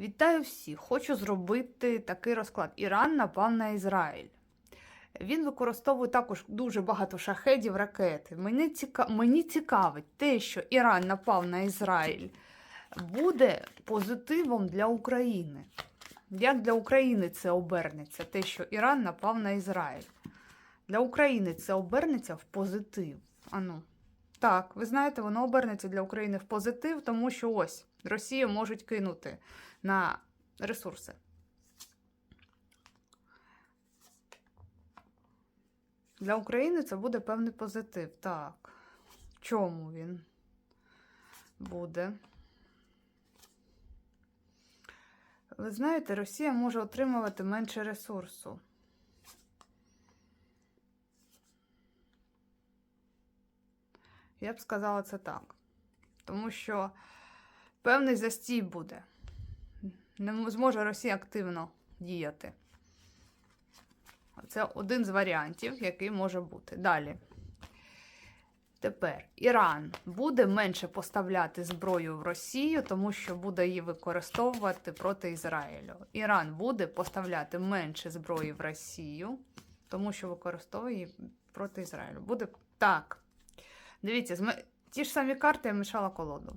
Вітаю всіх! Хочу зробити такий розклад. Іран напав на Ізраїль. Він використовує також дуже багато шахедів, ракети. Мені, ціка... Мені цікавить те, що Іран напав на Ізраїль, буде позитивом для України. Як для України це обернеться, те, що Іран напав на Ізраїль. Для України це обернеться в позитив. Ану. Так, ви знаєте, воно обернеться для України в позитив, тому що ось Росію можуть кинути на ресурси. Для України це буде певний позитив. Так. В чому він буде? Ви знаєте, Росія може отримувати менше ресурсу. Я б сказала це так. Тому що певний застій буде. Не зможе Росія активно діяти. Це один з варіантів, який може бути. Далі. Тепер Іран буде менше поставляти зброю в Росію, тому що буде її використовувати проти Ізраїлю. Іран буде поставляти менше зброї в Росію, тому що використовує її проти Ізраїлю. Буде так. Дивіться, ті ж самі карти я мішала колоду.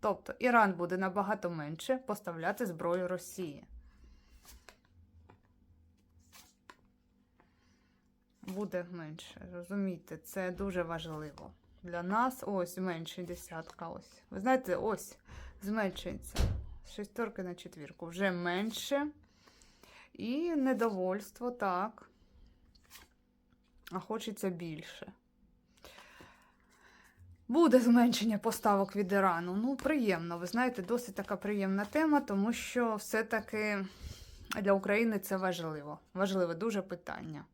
Тобто Іран буде набагато менше поставляти зброю Росії. Буде менше, розумієте, це дуже важливо. Для нас ось менше десятка. Ось. Ви знаєте, ось зменшується. З шестерки на четвірку. Вже менше. І недовольство, так. А хочеться більше. Буде зменшення поставок від Ірану. Ну, приємно. Ви знаєте, досить така приємна тема, тому що все-таки для України це важливо. Важливе дуже питання.